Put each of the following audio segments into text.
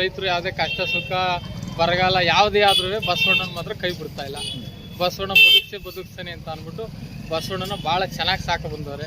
ರೈತರು ಯಾವುದೇ ಕಷ್ಟ ಸುಖ, ಬರಗಾಲ ಯಾವುದೇ ಆದ್ರೂ ಬಸವಣ್ಣನ ಮಾತ್ರ ಕೈ ಬಿಡ್ತಾ ಇಲ್ಲ. ಬಸವಣ್ಣ ಬದುಕ್ಸೆ ಬದುಕ್ಸೇನೆ ಅಂತ ಅಂದ್ಬಿಟ್ಟು ಬಸವಣ್ಣನ ಭಾಳ ಚೆನ್ನಾಗಿ ಸಾಕ ಬಂದವ್ರೆ.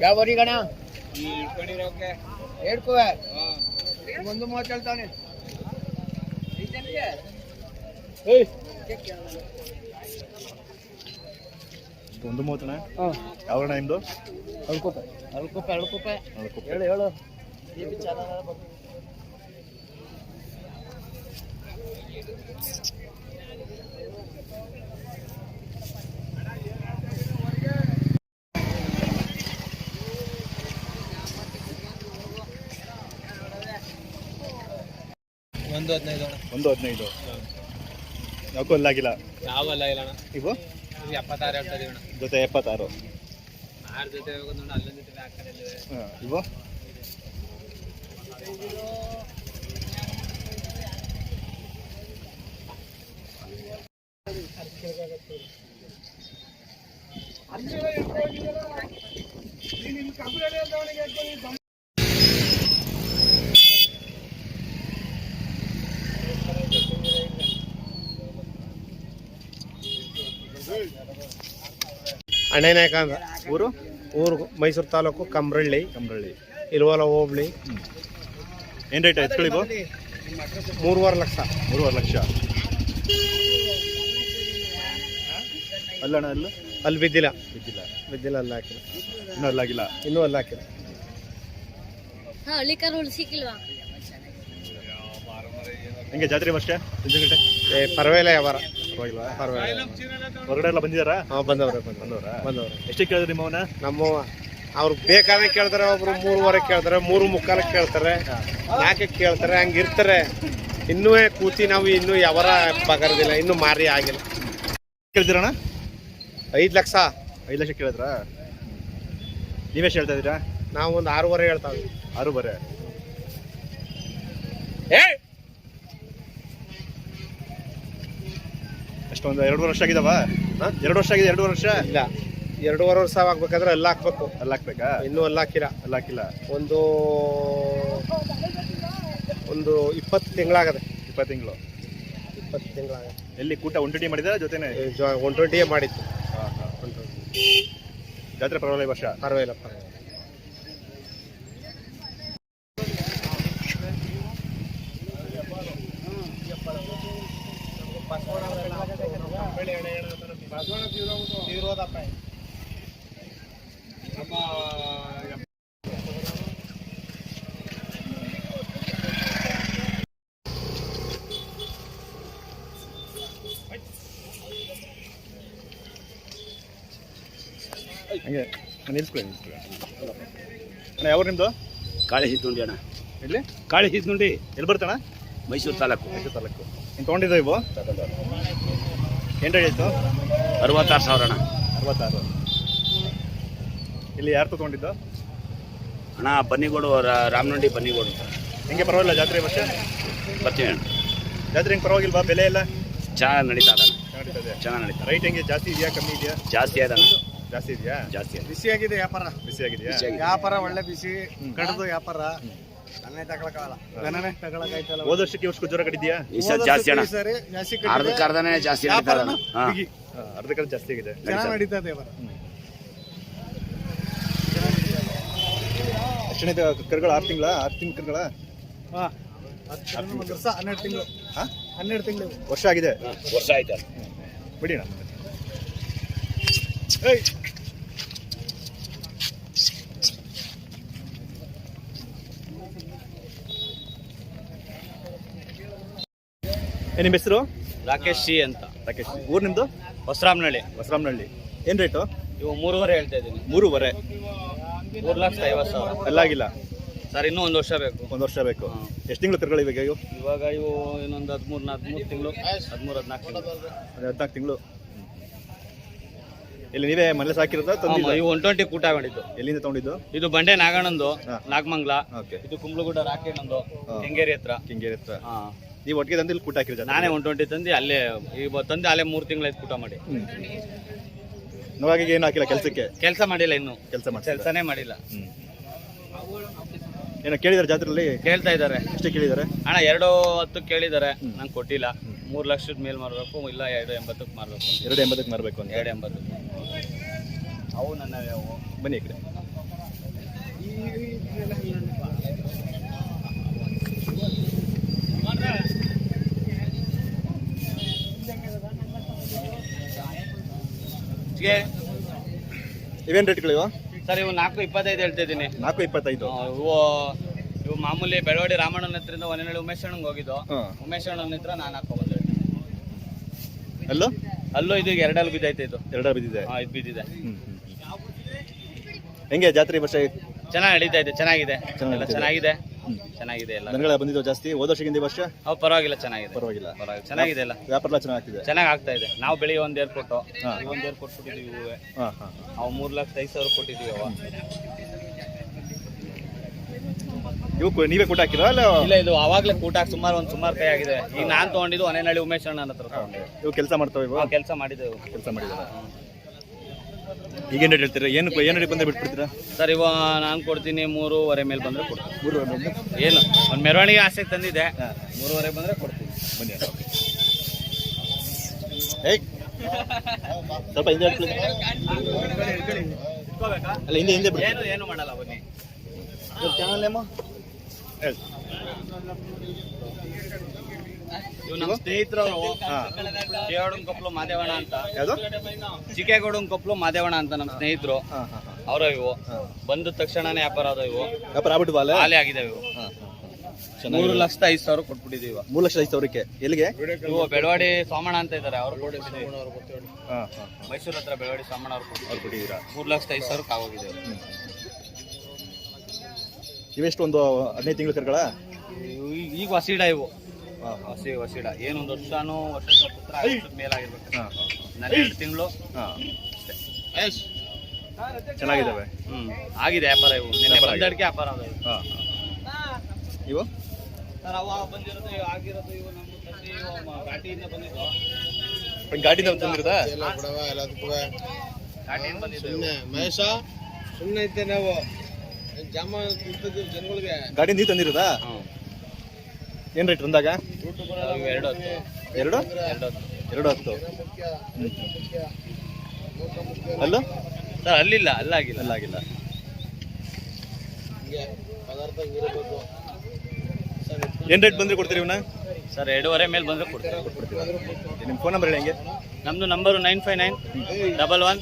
ಯಾವ ಊರಿಗಣ ಹೇಳ್ಕೋ ಮುಂದೆ ಮಾತಾಡ್ತಾನೆ ಒಂದು ಮೂವತ್ತಣ ಯಾವ ನಿಮ್ದು? ಅಳ್ಕೊಪ್ಪೆ. ಅಳ್ಕೊಪ್ಪೆ ಅಳ್ಕೊಪ್ಪ. ಅಳ್ಕೊಪ್ಪ. ಹೇಳು ಹೇಳು. ಒಂದು ಹದಿನೈದು ಅಣ್ಣ. ಒಂದು ಹದಿನೈದು. ಯಾಕೂ ಅಲ್ಲಾಗಿಲ್ಲ ಯಾವಲ್ಲ ಇಲ್ಲ ಅಣ್ಣ. ಇವು? ಇದು ಎಪ್ಪತ್ತಾರು ಹೇಳ್ತಾ ಇದೀವಿ ಅಣ್ಣ. ಜೊತೆ ಎಪ್ಪತ್ತಾರು. ಆರು ಜೊತೆ ಹೋಗೋದು ನೋಡಿ ಅಲ್ಲೊಂದು ಜೊತೆ ಆ ಕಡೆ ಇಲ್ಲಿದೆ. ಹಾಂ ಇವು? ಅಣ್ಣನಾಯಕ ಅಂತ ಊರು? ಊರು ಮೈಸೂರು ತಾಲೂಕು ಕಂಬ್ರಳ್ಳಿ. ಕಂಬ್ರಳ್ಳಿ. ಇಲ್ವಲ ಹೋಬಳಿ. ಏನು ರೇಟ್ ಎತ್ಕೊಳ್ಳಿ ಇವು ಮೂರುವರೆ ಲಕ್ಷ. ಮೂರುವರೆ ಲಕ್ಷ. ಅಲ್ಲಣ್ಣ ಅಲ್ಲ? ಅಲ್ಲಿ ಬಿದ್ದಿಲ್ಲ. ಬಿದ್ದಿಲ್ಲ. ಬಿದ್ದಿಲ್ಲ ಅಲ್ಲಿ ಹಾಕಿಲ್ಲ ಇನ್ನೂ ಅಲ್ಲಾಗಿಲ್ಲ ಇನ್ನೂ ಅಲ್ಲಿ ಹಾಕಿಲ್ಲ ಹಾ ಹಳ್ಳಿಕಾರ್ ಸಿಕ್ಕಿಲ್ವಾ? ಹೆಂಗೆ ಜಾತ್ರೆ ಏ ಪರವಾಗಿಲ್ಲ ವ್ಯವಹಾರ. ಪರವಾಗಿಲ್ವಾ ಹೊರಗಡೆ ಎಲ್ಲ ಬಂದಿದ್ದಾರಾ ಹಾಂ ಬಂದವ್ರೆ ಬಂದವ್ರೆ. ಬಂದವರಾ? ಬಂದವ್ರೆ. ಎಷ್ಟಕ್ಕೆ ಕೇಳಿದ್ರಿ ನಿಮ್ಮವನ ನಮ್ಮ ಅವ್ರು ಬೇಕಾದ್ರೆ ಕೇಳ್ತಾರೆ ಒಬ್ರು ಮೂರುವರೆ ಕೇಳ್ತಾರೆ ಮೂರು ಮುಕ್ಕಾಲಕ್ಕೆ ಕೇಳ್ತಾರೆ. ನಾಲ್ಕಕ್ಕೆ ಕೇಳ್ತಾರೆ? ಹಂಗಿರ್ತಾರೆ ಇನ್ನೂ ಕೂತಿ ನಾವು ಇನ್ನೂ ಯಾವರ ಬಗರ್ದಿಲ್ಲ ಇನ್ನೂ ಮಾರಿ ಆಗಿಲ್ಲ. ಕೇಳ್ತೀರಣ್ಣ? ಐದು ಲಕ್ಷ. ಐದು ಲಕ್ಷ ಕೇಳಿದ್ರ? ನೀವೇ ಹೇಳ್ತಾ ಇದ್ದೀರಾ? ನಾವು ಒಂದು ಆರೂವರೆ ಹೇಳ್ತಾವೆ ಆರೂವರೆ. ಬರೇ ಅಷ್ಟೊಂದು ಎರಡು ವರ್ಷ ಆಗಿದಾವ? ಎರಡು ವರ್ಷ ಆಗಿದೆ ಎರಡು ವರ್ಷ? ಇಲ್ಲ. ಎರಡೂವರೆ ವರ್ಷ ಆಗ್ಬೇಕಾದ್ರೆ ಎಲ್ಲ ಹಾಕ್ಬೇಕು. ಎಲ್ಲ ಹಾಕ್ಬೇಕಾ? ಇನ್ನೂ ಎಲ್ಲ ಹಾಕಿಲ್ಲ. ಎಲ್ಲ ಹಾಕಿಲ್ಲ. ಒಂದು ಒಂದು ಇಪ್ಪತ್ತು ತಿಂಗಳಾಗದೆ. ಇಪ್ಪತ್ತು ತಿಂಗಳು. ಇಪ್ಪತ್ತು ತಿಂಗಳಾಗ ಎಲ್ಲಿ ಕೂಟ ಒನ್ ಮಾಡಿದಾರ ಜೊತೆನೆ? ಒನ್ ಟ್ವೆಂಟಿಯೇ ಮಾಡಿತ್ತು ಹಾಂ ಹಾಂ. ಒನ್ ಟ್ವೆಂಟಿ ಜಾತ್ರೆ ಪರವಾಗಿಲ್ಲ ಈ ವರ್ಷ? ಪರವಾಗಿಲ್ಲ. ಹಂಗೆ ನಿಲ್ಸ್ಕೊಳ್ಳಿ ಅಣ್ಣ ಯಾವ ನಿಮ್ಮದು ಕಾಳಿ ಹಿದ್ದುಂಡಿ ಅಣ್ಣ. ಇಲ್ಲಿ ಕಾಳಿ ಹಿದ್ದುಂಡಿ. ಎಲ್ಲಿ ಬರ್ತಣ್ಣ ಮೈಸೂರು ತಾಲೂಕು. ಮೈಸೂರು ತಾಲೂಕು. ನೀನು ತೊಗೊಂಡಿದ್ದ ಇವು? ಎಂಟು ಆಯಿತು? ಅರವತ್ತಾರು ಸಾವಿರ ಅಣ್ಣ. ಅರವತ್ತಾರು. ಇಲ್ಲಿ ಯಾರು ತಗೊಂಡಿದ್ದು? ಅಣ್ಣ ಬನ್ನಿಗೋಡು ರಾಮನಂಡಿ ಬನ್ನಿಗೋಡು. ಹೆಂಗೆ ಪರವಾಗಿಲ್ಲ ಜಾತ್ರೆ ವರ್ಷ? ಬರ್ತೀವಿ ಅಣ್ಣ. ಜಾತ್ರೆ ಹೆಂಗೆ ಪರವಾಗಿಲ್ವಾ? ಬೆಲೆ ಎಲ್ಲ? ಚೆನ್ನಾಗಿ ನಡೀತಾ ಅಣ್ಣ. ನಡೀತದೆ ಚೆನ್ನಾಗಿ ನಡೀತಾ ರೈಟ್ ಹೆಂಗೆ? ಜಾಸ್ತಿ ಇದೆಯಾ ಕಮ್ಮಿ ಇದೆಯಾ? ಜಾಸ್ತಿ ಅಣ್ಣ. ಜಾಸ್ತಿ ಇದೆಯಾ? ಜಾಸ್ತಿ ಬಿಸಿ ಆಗಿದೆ ವ್ಯಾಪಾರ. ಬಿಸಿ ಆಗಿದೆಯಾ? ವ್ಯಾಪಾರ ಒಳ್ಳೆ ಬಿಸಿ ಕಡ್ದು ವ್ಯಾಪಾರ. ಹೋದ. ವರ್ಷಕ್ಕೆ ವರ್ಷಕ್ಕೂ ಜ್ವರ ಕಟ್ಟಿದ್ಯಾ ಜಾಸ್ತಿ ಅಣ್ಣ. ಸರಿ ಜಾಸ್ತಿ ಅರ್ಧಕ್ಕೆ ಅರ್ಧನೇ ಜಾಸ್ತಿ ನಡೀತಾ ಅಣ್ಣ. ಜಾಸ್ತಿ ಆಗಿದೆ. ಚೆನ್ನಾಗಿ ನಡೀತದೆ ವ್ಯಾಪಾರ ಎಷ್ಟನೇ ಕರುಗಳು? ಆರು ತಿಂಗಳ? ಆರು ತಿಂಗಳ ಕರ್ಗಳ? ಹಾ. ಒಂದು ವರ್ಷ ಹನ್ನೆರಡು ತಿಂಗಳು. ಹಾಂ? ಹನ್ನೆರಡು ತಿಂಗಳು. ವರ್ಷ ಆಗಿದೆ? ವರ್ಷ ಆಯ್ತು. ಬಿಡಿ ಅಣ್ಣ. ನಿಮ್ಮ ಹೆಸರು? ರಾಕೇಶ್ ಸಿ ಅಂತ. ರಾಕೇಶ್. ಊರ್ ನಿಮ್ಮದು ಹೊಸರಾಮನಹಳ್ಳಿ ಹೊಸರಾಮನಹಳ್ಳಿ ಏನು ರೇಟು ಇವು ಮೂರುವರೆ ಹೇಳ್ತಾ ಇದ್ದೀನಿ. ಮೂರುವರೆ? ಮೂರು ಲಕ್ಷ ಐವತ್ತು ಸಾವಿರ. ಎಲ್ಲ ಆಗಿಲ್ಲ ಸರ್ ಇನ್ನೂ ಒಂದು ವರ್ಷ ಬೇಕು. ಒಂದು ವರ್ಷ ಬೇಕು. ಎಷ್ಟು ತಿಂಗಳು ಕರುಗಳು ಇವಾಗ ಇವು? ಇವಾಗ ಇವು ಇನ್ನೊಂದು ಹದಿಮೂರು ಹದಿಮೂರು ತಿಂಗಳು ಹದಿಮೂರು ಹದಿನಾಲ್ಕು ತಿಂಗಳು. ಅದೇ ಹದಿನಾಲ್ಕು ತಿಂಗಳು. ಇಲ್ಲಿ ನೀವೇ ಮನೆ ಸಾಕಿರೋದಾ ಇವು ಒನ್ ಟ್ವೆಂಟಿ ಕೂಟ ಮಾಡಿದ್ದು ಎಲ್ಲಿಂದ ತಗೊಂಡಿದ್ದು? ಇದು ಬಂಡೆ ನಾಗಣ್ಣಂದು. ನಾಗಮಂಗ್ಲ. ಇದು ಕುಂಬ್ಳಗುಡ್ಡ ರಾಕೇಣ್ಣಂದು. ಕೆಂಗೇರಿ ಹತ್ರ. ಕೆಂಗೇರಿ ಹತ್ರ. ಹಾ. ನೀವು ಒಟ್ಟಿಗೆ ತಂದು ಇಲ್ಲಿ ಕೂಟ ಹಾಕಿರಿ ನಾನೇ ಒನ್ ಟ್ವೆಂಟಿ ತಂದು ಅಲ್ಲೇ ಈಗ ತಂದು ಅಲ್ಲೇ ಮೂರು ತಿಂಗಳಾಯ್ತು ಕೂಟ ಮಾಡಿ. ನೋವಾಗಿ ಏನು ಹಾಕಿಲ್ಲ ಕೆಲಸಕ್ಕೆ? ಕೆಲಸ ಮಾಡಿಲ್ಲ ಇನ್ನು. ಕೆಲಸ ಮಾಡಿ ಕೆಲಸನೇ ಮಾಡಿಲ್ಲ. ಏನೋ ಕೇಳಿದಾರೆ ಜಾತ್ರೆಯಲ್ಲಿ? ಕೇಳ್ತಾ ಇದ್ದಾರೆ. ಎಷ್ಟು ಕೇಳಿದ್ದಾರೆ ಅಣ್ಣ ಎರಡು ಹತ್ತು ಕೇಳಿದ್ದಾರೆ ನಂಗೆ ಕೊಟ್ಟಿಲ್ಲ. ಮೂರು ಲಕ್ಷದ ಮೇಲೆ ಮಾರಬೇಕು ಇಲ್ಲ ಎರಡು ಎಂಬತ್ತಕ್ಕೆ ಮಾರಬೇಕು. ಎರಡು ಎಂಬತ್ತಕ್ಕೆ ಮಾರಬೇಕು ಅಂತ. ಎರಡು ಎಂಬತ್ತು ಅವು ನನ್ನ ಬನ್ನಿ ಈ ಕಡೆ. ಇವೇನು ರೇಟ್ಗಳಿವ ಸರ್ ಇವು ನಾಲ್ಕು ಇಪ್ಪತ್ತೈದು ಹೇಳ್ತಾ ಇದ್ದೀನಿ. ನಾಲ್ಕು ಇಪ್ಪತ್ತೈದು. ಇವು ಇವು ಮಾಮೂಲಿ ಬೆಳವಾಡಿ ರಾಮಣ್ಣನ ಹತ್ರದಿಂದ ಒಂದೇಳಿ ಉಮೇಶ್ ಅಣ್ಣಂಗೆ ಹೋಗಿದ್ದು. ಉಮೇಶ್ ಅಣ್ಣನ ಹತ್ರ ನಾನು ಹಾಕೊಂಡ್ಬಂದೆ ಅಲ್ಲೋ? ಅಲ್ಲೂ ಇದು ಎರಡಲ್ಲಿ ಬಿದ್ದೈತೆ ಇದು. ಎರಡರ ಬಿದ್ದಿದೆ. ಹಾಂ ಇದು ಬಿದ್ದಿದೆ. ಹೆಂಗೆ ಜಾತ್ರೆ ವರ್ಷ? ಚೆನ್ನಾಗಿ ನಡೀತಾ ಇದೆ ಚೆನ್ನಾಗಿದೆ. ಚೆನ್ನಾಗಿದೆ. ಚೆನ್ನಾಗಿದೆ ಎಲ್ಲ. ದನಗಳ ಬಂದಿದ್ದು ಜಾಸ್ತಿ ಹೋದ ವರ್ಷಕ್ಕಿಂತ ಈ ವರ್ಷ? ಅವು ಪರವಾಗಿಲ್ಲ ಚೆನ್ನಾಗಿದೆ. ಪರವಾಗಿಲ್ಲ. ಪರವಾಗಿಲ್ಲ. ಚೆನ್ನಾಗಿದೆ ಎಲ್ಲ. ವ್ಯಾಪಾರ ಎಲ್ಲ ಚೆನ್ನಾಗಿ ಆಗ್ತಿದೆ ಚೆನ್ನಾಗಿ ಆಗ್ತಾ ಇದೆ. ನಾವು ಬೆಳಿ ಒಂದು ಏರ್ ಕೊಟ್ಟು. ಒಂದು ಏರ್ ಕೊಟ್ಬಿಟ್ಟಿದ್ದೀವಿ ಹೂವೆ ಹಾಂ ಹಾಂ ಅವು ಮೂರು ಲಕ್ಷ ಐದು ಸಾವಿರ ಕೊಟ್ಟಿದ್ದೀವಿ ಅವ. ಇವು ಕು- ನೀವೇ ಕೂಟ ಹಾಕಿರೋ ಅಲ್ಲ? ಇಲ್ಲ ಇದು ಅವಾಗಲೇ ಕೂಟ ಸುಮಾರು ಒಂದು ಸುಮಾರು ಕೈ ಆಗಿದೆ. ಈಗ ನಾನ್ ತಗೊಂಡಿದ್ದು ಅನೇನಳ್ಳಿ ಉಮೇಶ್ ಅಣ್ಣನ ಹತ್ರ ತೊಗೊಂಡೆ ಇವು ಕೆಲಸ ಮಾಡ್ತಾವೆ ಇವು? ಕೆಲಸ ಮಾಡಿದ್ದೆವು. ಕೆಲಸ ಮಾಡಿದ್ದಾರೆ ಈಗೇನು ರೇಟ್ ಹೇಳ್ತೀರಾ? ಏನು ಏನು ರೇಟ್ ಬಂದರೆ ಬಿಟ್ಬಿಡ್ತೀರಾ? ಸರ್ ಇವ ನಾನು ಕೊಡ್ತೀನಿ ಮೂರುವರೆ ಮೇಲೆ ಬಂದರೆ ಕೊಡ್ತೀನಿ. ಮೂರುವರೆ ಬಂದು ಏನು? ಒಂದು ಮೆರವಣಿಗೆ ಆಸೆ ತಂದಿದೆ ಮೂರುವರೆ ಬಂದರೆ ಕೊಡ್ತೀನಿ. ಬನ್ನಿ ಹೇಯ್ ಸ್ವಲ್ಪ ಹಿಂದೆ. ಅಲ್ಲ ಹಿಂದೆ ಹಿಂದೆ ಏನು ಏನು ಮಾಡಲ್ಲ ಬನ್ನಿ. Channel name? ಹೇಳಿ. ನಮ್ಮ ಸ್ನೇಹಿತರವರು ಕೊಪ್ಪಲು ಮಾದೇವಣ ಅಂತ. ನಮ್ ಚಿಕ್ಕೇಗೌಡನ್ ಕೊಪ್ಪಲು ಮಾದೇವಣ್ಣ ಅಂತ ನಮ್ಮ ಸ್ನೇಹಿತರು. ಅವರ ಇವು. ಬಂದ ತಕ್ಷಣನೇ ವ್ಯಾಪಾರ ಅದ ಇವು. ವ್ಯಾಪಾರ ಆಗ್ಬಿಟ್ಟು ಹಾಲೆ ಆಗಿದಾವೆ ಆಗಿದೆ ಇವು ಮೂರು ಲಕ್ಷದ ಐದು ಸಾವಿರ ಕೊಟ್ಬಿಟ್ಟಿದ್ದೀವಿ. ಮೂರು ಲಕ್ಷ ಐದು ಸಾವಿರಕ್ಕೆ. ಎಲ್ಲಿಗೆ? ಇವು ಬೆಳವಾಡಿ ಸೋಮಣ್ಣ ಅಂತ ಇದ್ದಾರೆ ಅವ್ರು ಕೊಟ್ಟಿದ್ದೀವಿ. ಮೈಸೂರು ಹತ್ರ ಬೆಳವಾಡಿ ಸೋಮಣ್ಣ ಅವ್ರು ಕೊಟ್ಟಿದ್ದೀರಾ? ಮೂರು ಲಕ್ಷದ ಐದು ಸಾವಿರಕ್ಕೆ ಆಗೋಗಿದೆ ಇವು. ಇವೆಷ್ಟು ಒಂದು ಹದಿನೈದು ತಿಂಗಳು ಕರ್ಗಳ ಈಗ- ವಸೀಡ ಇವು. ಹಸಿ ವಸಿಡ ಏನೊಂದು ವರ್ಷನೂ ವರ್ಷದ ಪುತ್ರ ವರ್ಷದ ಮೇಲಾಗಿರ್ಬೇಕು. ಹಾಂ ಹಾಂ ನನ್ನ ಎರಡು ತಿಂಗಳು. ಹಾಂ. ಚೆನ್ನಾಗಿದ್ದಾವೆ. ಹ್ಮ್. ಆಗಿದೆ ವ್ಯಾಪಾರ ಇವು. ನಿನ್ನೆ. ಬಂದಡಿಕೆ ವ್ಯಾಪಾರ ಇವು. ಹಾಂ ಇವು? ಸರ್ ಅವ ಬಂದಿರೋದು ಇವು ಆಗಿರೋದು ಇವು ನಮ್ಮ ತಂದೆ ಇವು ಮ- ಘಾಟಿಯಿಂದ ಬಂದಿದ್ದು. ಗಾಡಿನ ತಂದಿರೋದಾ? ಘಾಟಿಯಿಂದ ಬಂದಿದ್ದು ಇವು. ಮಹೇಶ ಸುಮ್ಮನೆ ಇದ್ದೆ ನಾವು. ಜಾಮ ಜನಗಳಿಗೆ. ಗಾಡಿ ನೀವು ತಂದಿರೋದಾ. ಏನು ರೇಟ್ ಬಂದಾಗ ಎರಡು ಎರಡು ಎರಡು ಹೊತ್ತು. ಅಲ್ಲೋ? ಸರ್ ಅಲ್ಲಿಲ್ಲ ಅಲ್ಲಾಗಿಲ್ಲ. ಅಲ್ಲಾಗಿಲ್ಲ. ಏನು ರೇಟ್ ಬಂದರೆ ಕೊಡ್ತೀರಿ ಇವನ್ನ ಸರ್ ಎರಡೂವರೆ ಮೇಲೆ ಬಂದ್ರೆ ಕೊಡ್ತೀವಿ. ನಿಮ್ಮ ಫೋನ್ ನಂಬರ್ ಹೇಳಿ ನಮ್ಮದು ನಮ್ದು number nine five nine double one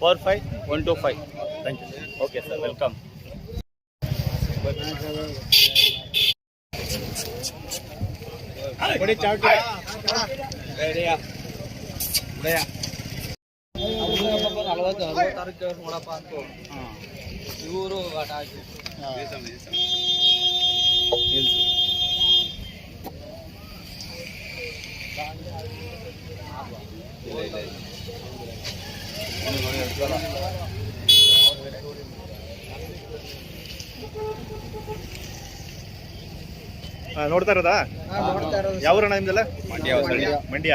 four five one two five thank you okay sir welcome ನಲವತ್ತು ತಾರೀಕು ಕೆಲಸ ನೋಡಪ್ಪ ಅಂತ ಇವರು ಆಟ ಆಗಿ Thank you. ನೋಡ್ತಾ ಇರೋದಾ? ಯಾವ ಊರಣ್ಣ ನಿಮ್ದೆಲ್ಲ? ಮಂಡ್ಯ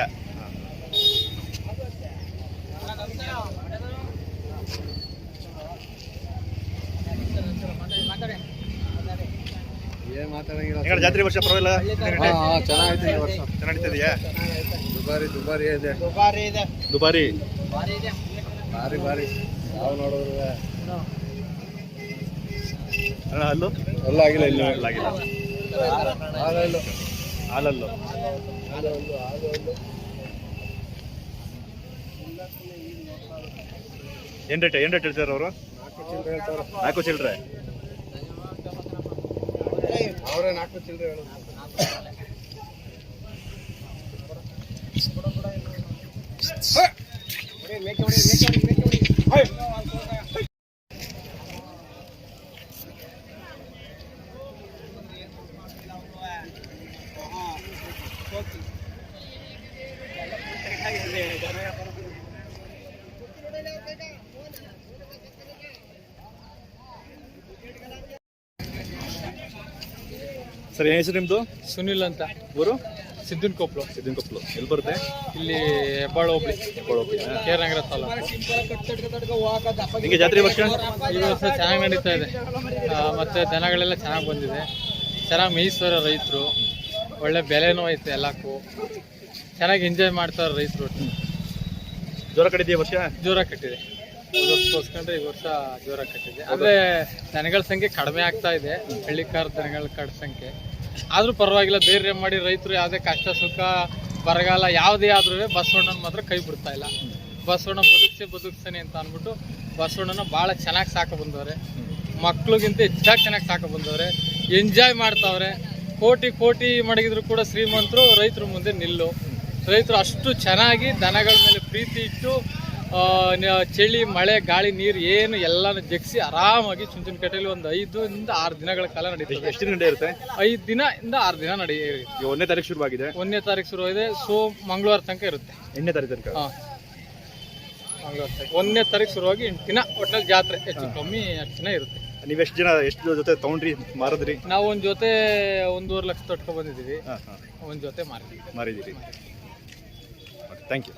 ಹೆಂಗಣ್ಣ ಜಾತ್ರೆ ವರ್ಷ ಪರವಾಗಿಲ್ಲ? ಚೆನ್ನಾಗೈತೆ ಈ ವರ್ಷ. ಚೆನ್ನಾಗ್ ನಡೀತಿದ್ಯಾ ದುಬಾರಿ ದುಬಾರಿ ಇದೆ. ದುಬಾರಿ ಭಾರಿ ಭಾರಿ. ನಾವು ನೋಡಿದ್ರೆ ಅಣ್ಣ ಅಲ್ಲು ಎಲ್ಲ ಆಗಿಲ್ಲ ಇಲ್ಲ. ಅಲ್ಲಾಗಿಲ್ಲ ಹಾಲಲ್ಲು. ಏನ್ ರೇಟ್ ಏನ್ ರೇಟ್ ಹೇಳ್ತಾರೆ ಅವರು? ನಾಲ್ಕು ಚಿಲ್ಲರೆ ಅವರೇ ನಾಲ್ಕು ಚಿಲ್ಲರೆ ಹೇಳೋದು. ಸರ್ ಏನ್ ಹೆಸರು ನಿಮ್ದು? ಸುನಿಲ್ ಅಂತ. ಊರು? ಸಿದ್ದಿನ ಕೊಪ್ಪಳು ಸಿದ್ದಿನ ಕೊಪ್ಪಲು ಎಲ್ಲಿ ಬರುತ್ತೆ? ಇಲ್ಲಿ ಹೆಬ್ಬಾಳ ಹೋಬಳಿ ನಗರ ತಾಲೂಕು. ಹಿಂಗೆ ಜಾತ್ರೆ ವರ್ಷ? ಈ ವರ್ಷ ಚೆನ್ನಾಗಿ ನಡೀತಾ ಇದೆ. ಮತ್ತೆ ದನಗಳೆಲ್ಲ ಚೆನ್ನಾಗಿ ಬಂದಿದೆ. ಚೆನ್ನಾಗಿ ಮೇಯಿಸ್ತಾರೆ ರೈತರು ಒಳ್ಳೆ ಬೆಲೆನೂ ಐತೆ ಎಲ್ಲಕ್ಕೂ. ಚೆನ್ನಾಗಿ ಎಂಜಾಯ್ ಮಾಡ್ತಾರೆ ರೈತರು. ಜ್ವರ ಕಡಿದೆಯಾ ವರ್ಷ? ಜ್ವರ ಕಟ್ಟಿದೆ. ಹೋಲ್ಸ್ಕೊಂಡ್ರೆ ಈ ವರ್ಷ ಜ್ವರ ಕಟ್ಟಿದೆ. ಅಂದ್ರೆ ದನಗಳ ಸಂಖ್ಯೆ ಕಡಿಮೆ ಆಗ್ತಾ ಇದೆ. ಹಳ್ಳಿಕಾರ ದನಗಳ ಕಡ ಸಂಖ್ಯೆ. ಆದ್ರೂ ಪರವಾಗಿಲ್ಲ ಧೈರ್ಯ ಮಾಡಿ ರೈತರು ಯಾವುದೇ ಕಷ್ಟ ಸುಖ, ಬರಗಾಲ ಯಾವುದೇ ಆದ್ರೂ ಬಸವಣ್ಣನ ಮಾತ್ರ ಕೈ ಬಿಡ್ತಾ ಇಲ್ಲ. ಬಸವಣ್ಣ ಬದುಕ್ಸೆ ಬದುಕ್ಸೇನೆ ಅಂತ ಅಂದ್ಬಿಟ್ಟು ಬಸವಣ್ಣನ ಭಾಳ ಚೆನ್ನಾಗಿ ಸಾಕ ಬಂದವ್ರೆ. ಮಕ್ಳಿಗಿಂತ ಹೆಚ್ಚಾಗಿ ಚೆನ್ನಾಗಿ ಸಾಕ ಬಂದವ್ರೆ. ಎಂಜಾಯ್ ಮಾಡ್ತಾವ್ರೆ. ಕೋಟಿ ಕೋಟಿ ಮಡಗಿದ್ರು ಕೂಡ ಶ್ರೀಮಂತರು ರೈತರ ಮುಂದೆ ನಿಲ್ಲು. ರೈತರು ಅಷ್ಟು ಚೆನ್ನಾಗಿ ದನಗಳ ಮೇಲೆ ಪ್ರೀತಿ ಇಟ್ಟು ಚಳಿ ಮಳೆ ಗಾಳಿ ನೀರು ಏನು ಎಲ್ಲಾನು ಜಗ್ಸಿ ಆರಾಮಾಗಿ ಚುಂಚನಕಟ್ಟೆಯಲ್ಲಿ ಒಂದು ಐದರಿಂದ ಆರು ದಿನಗಳ ಕಾಲ ನಡೀತದೆ. ಎಷ್ಟು ದಿನ ಇರುತ್ತೆ ಐದು ದಿನ ಇಂದ ಆರು ದಿನ ನಡೆಯುತ್ತೆ ಒಂದನೇ ತಾರೀಕು ಶುರುವಾಗಿದೆ. ಒಂದನೇ ತಾರೀಕು ಶುರುವಾಗಿದೆ. ಸೊ ಮಂಗಳವಾರ ತನಕ ಇರುತ್ತೆ. ಎಂಟನೇ ತಾರೀಕು ತನಕ? ಹಾಂ. ಮಂಗಳವಾರ ತನಕ. ಒಂದನೇ ತಾರೀಕು ಶುರುವಾಗಿ ಎಂಟು ದಿನ ಒಟ್ಟಲ್ಲಿ ಜಾತ್ರೆ ಹೆಚ್ಚು ಕಮ್ಮಿ ದಿನ ಇರುತ್ತೆ. ನೀವು ಎಷ್ಟು ಜನ ಎಷ್ಟು ಜೊತೆ ತಗೊಂಡ್ರಿ ಮಾರಿದ್ರಿ? ನಾವು ಒಂದು ಜೊತೆ ಒಂದೂವರೆ ಲಕ್ಷ ತೊಟ್ಕೊ ಬಂದಿದ್ದೀವಿ. ಹಾಂ ಹಾಂ. ಒಂದು ಜೊತೆ ಮಾರಿದ್ವಿ ಮಾರಿದ್ದೀರಿ. Thank you